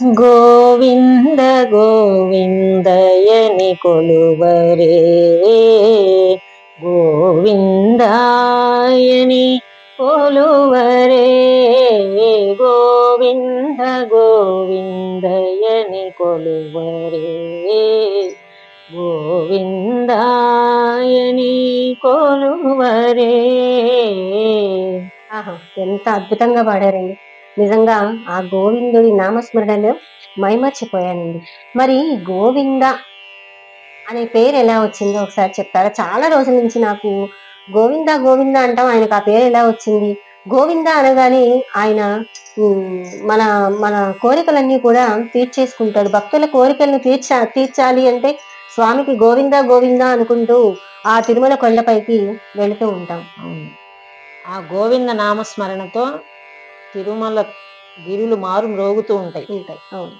గోవింద గోవిందయని కొలువరే. గోవిందాయని కొలువరే. గోవింద గోవిందయని కొలువరే. గోవిందాయని కొలువరే. ఆహా ఎంత అద్భుతంగా పాడారండి. నిజంగా ఆ గోవిందుడి నామస్మరణలో మైమర్చిపోయానండి. మరి గోవింద అనే పేరు ఎలా వచ్చిందో ఒకసారి చెప్తారా? చాలా రోజుల నుంచి నాకు గోవింద గోవింద అంటాం ఆయనకు ఆ పేరు ఎలా వచ్చింది? గోవింద అనగానే ఆయన మన మన కోరికలన్నీ కూడా తీర్చేసుకుంటాడు. భక్తుల కోరికలను తీర్చా తీర్చాలి అంటే స్వామికి గోవింద గోవింద అనుకుంటూ ఆ తిరుమల కొండపైకి వెళుతూ ఉంటాం. అవును. ఆ గోవింద నామస్మరణతో తిరుమల గిరులు మారు మ్రోగుతూ ఉంటాయి. ఉంటాయి. అవును.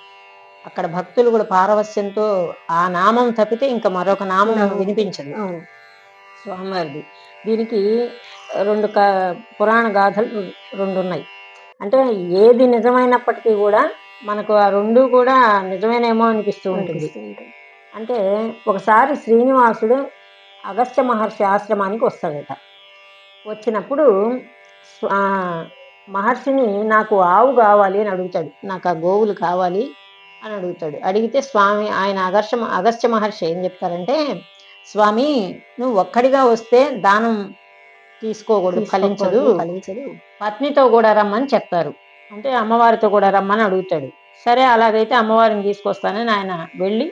అక్కడ భక్తులు కూడా పారవస్యంతో ఆ నామం తప్పితే ఇంకా మరొక నామం. వినిపించదు. అవును. స్వామివారిది. దీనికి రెండు క పురాణ గాథలు రెండు ఉన్నాయి. అంటే ఏది నిజమైనప్పటికీ కూడా మనకు ఆ రెండు కూడా నిజమేనేమో అనిపిస్తూ ఉంటుంది. అంటే ఒకసారి శ్రీనివాసుడు అగస్త్య మహర్షి ఆశ్రమానికి వస్తాడట. వచ్చినప్పుడు మహర్షిని నాకు ఆవు కావాలి అని అడుగుతాడు. నాకు ఆ గోవులు కావాలి అని అడుగుతాడు. అడిగితే స్వామి ఆయన అగస్త్య అగస్త్య మహర్షి ఏం చెప్తారంటే స్వామి నువ్వు ఒక్కడిగా వస్తే దానం తీసుకోకూడదు ఫలించదు. ఫలించదు. పత్నితో కూడా రమ్మని చెప్తారు. అంటే అమ్మవారితో కూడా రమ్మని అడుగుతాడు. సరే అలాగైతే అమ్మవారిని తీసుకొస్తానని ఆయన వెళ్ళి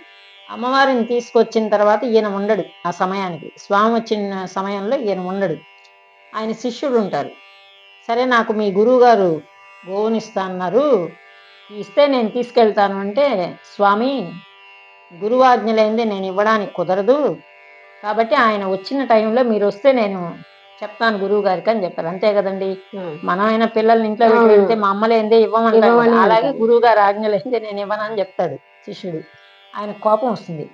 అమ్మవారిని తీసుకొచ్చిన తర్వాత ఈయన ఉండడు ఆ సమయానికి. స్వామి వచ్చిన సమయంలో ఈయన ఉండడు. ఆయన శిష్యుడు ఉంటారు. సరే నాకు మీ గురువు గారు గోవునిస్తా అన్నారు ఇస్తే నేను తీసుకెళ్తాను అంటే స్వామి గురువాజ్ఞ లేనిదే నేను ఇవ్వడానికి కుదరదు కాబట్టి ఆయన వచ్చిన టైంలో మీరు వస్తే నేను చెప్తాను గురువు గారికి అని చెప్పారు అంతే కదండి. మనమైన పిల్లల్ని ఇంట్లో. వెళ్తే మా అమ్మలేందే ఇవ్వమని. అలాగే. గురువు గారు ఆజ్ఞ లేనిదే నేను ఇవ్వనని చెప్తాడు శిష్యుడు ఆయన కోపం వస్తుంది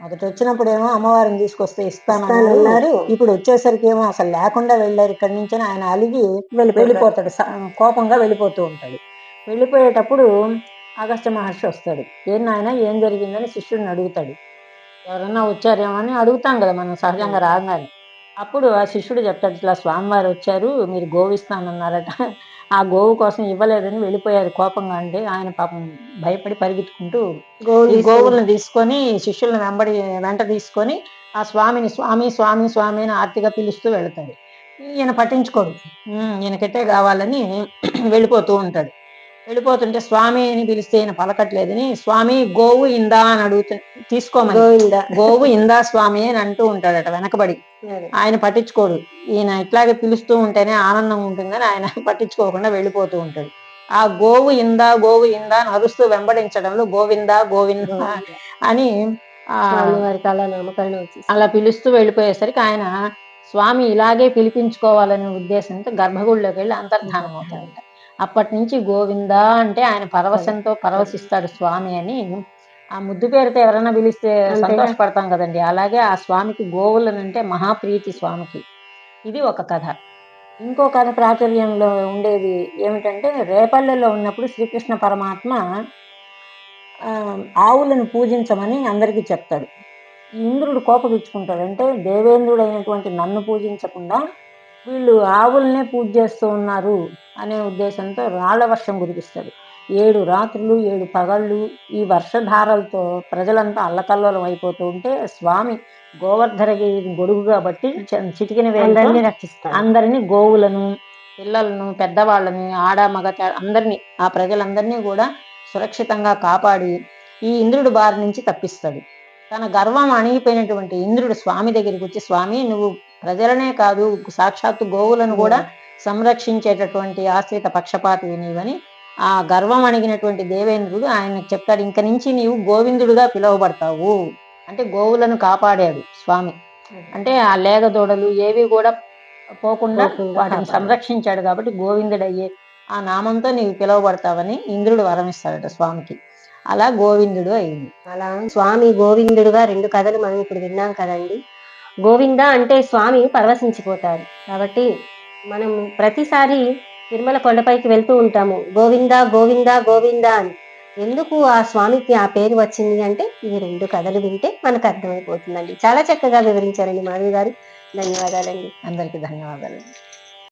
మొదట వచ్చినప్పుడు ఏమో అమ్మవారిని తీసుకొస్తే ఇస్తానన్నారు. ఇప్పుడు వచ్చేసరికి ఏమో అసలు లేకుండా వెళ్ళారు ఇక్కడి నుంచి ఆయన అలిగి వెళ్ళిపోతాడు. కోపంగా వెళ్ళిపోతూ ఉంటాడు. వెళ్ళిపోయేటప్పుడు అగస్త్య మహర్షి వస్తాడు. ఏం నాయన ఏం జరిగిందని శిష్యుడిని అడుగుతాడు. ఎవరన్నా వచ్చారేమో అని అడుగుతాం కదా మనం సహజంగా రాగానే. అప్పుడు ఆ శిష్యుడు చెప్తాడు ఇట్లా స్వామివారు వచ్చారు మీరు గోవిస్తానన్నారట. ఆ గోవు కోసం ఇవ్వలేదని వెళ్ళిపోయారు కోపంగా అంటే ఆయన పాపం భయపడి పరిగెత్తుకుంటూ ఈ గోవులను తీసుకొని శిష్యులను వెంబడి వెంట తీసుకొని ఆ స్వామిని స్వామి స్వామి స్వామి అని ఆర్తిగా పిలుస్తూ వెళ్తాడు. ఈయన పట్టించుకోడు. "ఉమ్, ఈయనకైతే కావాలని వెళ్ళిపోతూ ఉంటాడు. వెళ్ళిపోతుంటే స్వామి అని పిలిస్తే ఈయన పలకట్లేదని స్వామి గోవు ఇందా? అని అడుగుతు తీసుకోమని. గోవు ఇందా? స్వామి? అని అంటూ ఉంటాడట వెనకబడి. ఆయన పట్టించుకోడు. ఈయన ఇట్లాగే పిలుస్తూ ఉంటేనే ఆనందం ఉంటుందని ఆయన పట్టించుకోకుండా వెళ్ళిపోతూ ఉంటాడు. ఆ గోవు ఇందా గోవు ఇందా? అని అరుస్తూ వెంబడించడంలో గోవిందా గోవింద? అని అలా పిలుస్తూ వెళ్ళిపోయేసరికి ఆయన స్వామి ఇలాగే పిలిపించుకోవాలనే ఉద్దేశంతో గర్భగుడిలోకి వెళ్ళి అంతర్ధానం అవుతాడట. అప్పటి నుంచి గోవిందా అంటే ఆయన పరవశంతో పరవశిస్తాడు స్వామి అని. ఆ ముద్దు పేరుతో ఎవరైనా పిలిస్తే. సంతోషపడతాం కదండి. అలాగే ఆ స్వామికి గోవులనంటే మహాప్రీతి స్వామికి. ఇది ఒక కథ. ఇంకో కథ ప్రాచుర్యంలో ఉండేది ఏమిటంటే రేపల్లెలో ఉన్నప్పుడు శ్రీకృష్ణ పరమాత్మ ఆవులను పూజించమని అందరికీ చెప్తాడు. ఇంద్రుడు కోపగించుకుంటాడు. అంటే దేవేంద్రుడైనటువంటి నన్ను పూజించకుండా వీళ్ళు ఆవులనే పూజ చేస్తూ ఉన్నారు. అనే ఉద్దేశంతో రాళ్ళ వర్షం కురిపిస్తాడు ఏడు రాత్రులు ఏడు పగళ్ళు ఈ వర్షధారలతో ప్రజలంతా అల్లకల్లోలం అయిపోతూ ఉంటే స్వామి గోవర్ధనగిరి గొడుగు కాబట్టి చిటికిన వేలతో అందరినీ రక్షిస్తాడు. అందరినీ గోవులను పిల్లలను పెద్దవాళ్ళని ఆడ మగ అందరినీ ఆ ప్రజలందరినీ కూడా సురక్షితంగా కాపాడి ఈ ఇంద్రుడు బారి నుంచి తప్పిస్తాడు. తన గర్వం అణిగిపోయినటువంటి ఇంద్రుడు స్వామి దగ్గరికి వచ్చి స్వామి నువ్వు ప్రజలనే కాదు సాక్షాత్తు గోవులను కూడా సంరక్షించేటటువంటి ఆశ్రిత పక్షపాతి నీవని ఆ గర్వం అణిగినటువంటి దేవేంద్రుడు ఆయనకు చెప్తాడు ఇంక నుంచి నీవు గోవిందుడుగా పిలువబడతావు. అంటే గోవులను కాపాడాడు స్వామి. అంటే ఆ లేగ దూడలు ఏవి కూడా పోకుండా వాటిని. సంరక్షించాడు కాబట్టి గోవిందుడయ్యే ఆ నామంతో నీవు పిలువబడతావని ఇంద్రుడు వరం ఇస్తాడట స్వామికి. అలా గోవిందుడు అయింది అలా స్వామి గోవిందుడుగా రెండు కథలు మనం ఇప్పుడు విన్నాం కదండి. గోవింద అంటే స్వామి పరవశించిపోతారు కాబట్టి మనం ప్రతిసారి తిరుమల కొండపైకి వెళ్తూ ఉంటాము. గోవింద గోవింద గోవింద అని. ఎందుకు ఆ స్వామికి ఆ పేరు వచ్చింది అంటే ఈ రెండు కథలు వింటే మనకు అర్థమైపోతుందండి. చాలా చక్కగా వివరించారండి మాధవి గారు. ధన్యవాదాలండి. అందరికీ ధన్యవాదాలు.